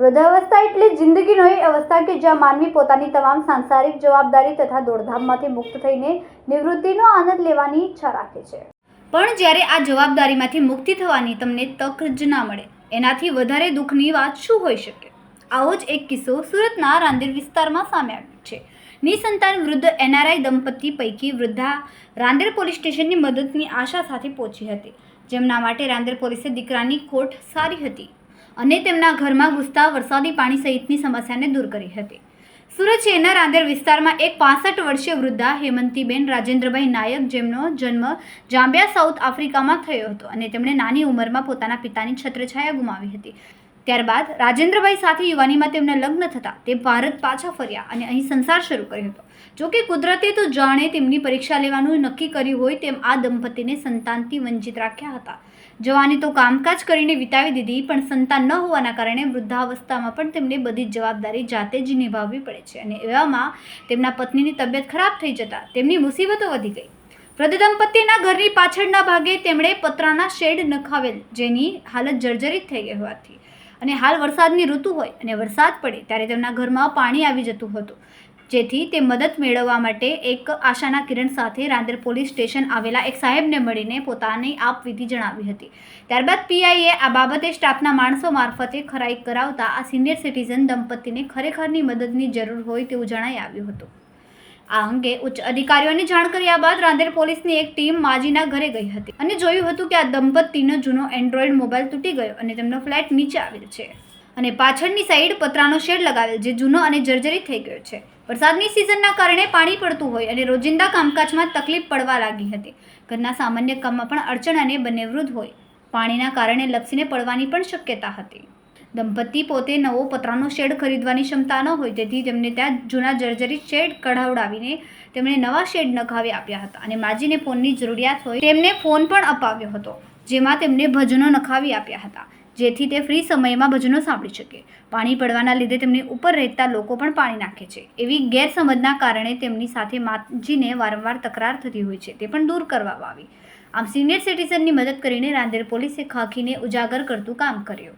વૃદ્ધાવસ્થા એટલે જિંદગીનો એ અવસ્થા કે જ્યાં માનવી પોતાની તમામ સાંસારિક જવાબદારી તથા દોડધામમાંથી મુક્ત થઈને નિવૃત્તિનો આનંદ લેવાની ઈચ્છા રાખે છે. પણ જ્યારે આ જવાબદારીમાંથી મુક્તિ થવાની તમને તક જ ના મળે, એનાથી વધારે દુઃખની વાત શું હોઈ શકે? આવો જ એક કિસ્સો સુરતના રાંદેર વિસ્તારમાં સામે આવ્યો છે. નિસંતાન વૃદ્ધ એનઆરઆઈ દંપતી પૈકી વૃદ્ધા રાંદેર પોલીસ સ્ટેશનની મદદની આશા સાથે પહોંચી હતી. જેમના માટે રાંદેર પોલીસે દીકરાની ખોટ સારી હતી. અને તેમના ઘરમાં ઘૂસતા વરસાદી પાણી સહિતની સમસ્યાને દૂર કરી હતી. સુરત શહેરના રાંદેર વિસ્તારમાં એક પાસઠ વર્ષીય વૃદ્ધા હેમંતીબેન, રાજેન્દ્રભાઈ નાયક જેમનો જન્મ જાંબિયા, સાઉથ આફ્રિકામાં થયો હતો અને તેમણે નાની ઉંમરમાં પોતાના પિતાની છત્રછાયા ગુમાવી હતી. ત્યારબાદ રાજેન્દ્રભાઈ સાથે યુવાનીમાં તેમના લગ્ન થતાં તે ભારત પાછા ફર્યા અને અહીં સંસાર શરૂ કર્યો હતો. જોકે કુદરતે તો જાણે તેમની પરીક્ષા લેવાનું નક્કી કર્યું હોય તેમ આ દંપતીને સંતાનથી વંચિત રાખ્યા હતા. જવાની તો કામકાજ કરીને વિતાવી દીધી, પણ સંતાન ન હોવાના કારણે વૃદ્ધાવસ્થામાં પણ તેમને બધી જ જવાબદારી જાતે જ નિભાવવી પડે છે અને એવામાં તેમના પત્નીની તબિયત ખરાબ થઈ જતાં તેમની મુસીબતો વધી ગઈ. વૃદ્ધ દંપતીના ઘરની પાછળના ભાગે તેમણે પતરાના શેડ નખાવેલ, જેની હાલત જર્જરિત થઈ ગઈ હોવાથી અને હાલ વરસાદની ઋતુ હોય અને વરસાદ પડે ત્યારે તેમના ઘરમાં પાણી આવી જતું હતું. જેથી તે મદદ મેળવવા માટે એક આશાના કિરણ સાથે રાંદેર પોલીસ સ્ટેશન આવેલા એક સાહેબને મળીને પોતાની આપવિધિ જણાવી હતી. ત્યારબાદ પીઆઈએ આ બાબતે સ્ટાફના માણસો મારફતે ખરાઈ કરાવતા આ સિનિયર સિટીઝન દંપતીને ખરેખરની મદદની જરૂર હોય તેવું જણાઈ આવ્યું હતું. આ અંગે ઉચ્ચ અધિકારીઓને જાણ કર્યા બાદ રાંદેર પોલીસની એક ટીમ માજીના ઘરે ગઈ હતી અને જોયું હતું કે આ દંપતીનો જૂનો એન્ડ્રોઈડ મોબાઈલ તૂટી ગયો અને તેમનો ફ્લેટ નીચે આવેલ છે. અને પાછળની સાઈડ પતરાનો શેડ લગાવેલ જે જૂનો અને જર્જરિત થઈ ગયો છે. વરસાદની સિઝનના કારણે પાણી પડતું હોય અને રોજિંદા કામકાજમાં તકલીફ પડવા લાગી હતી. ઘરના સામાન્ય કામમાં પણ અડચણ અને બંને વૃદ્ધ હોય. પાણીના કારણે લપસીને પડવાની પણ શક્યતા હતી. દંપતી પોતે નવો પતરાનો શેડ ખરીદવાની ક્ષમતા ન હોય, તેથી તેમને ત્યાં જૂના જર્જરિત શેડ કઢાવડાવીને તેમણે નવા શેડ નખાવી આપ્યા હતા અને માજીને ફોનની જરૂરિયાત હોય તેમને ફોન પણ અપાવ્યો હતો, જેમાં તેમને ભજનો નખાવી આપ્યા હતા, જેથી તે ફ્રી સમયમાં ભજનો સાંભળી શકે. પાણી પડવાના લીધે તેમની ઉપર રહેતા લોકો પણ પાણી નાખે છે. એવી ગેરસમજના કારણે તેમની સાથે માજીને વારંવાર તકરાર થતી હોય છે, તે પણ દૂર કરવામાં આવી. આમ સિનિયર સિટીઝનની મદદ કરીને રાંદેર પોલીસે ખાખીને ઉજાગર કરતું કામ કર્યું.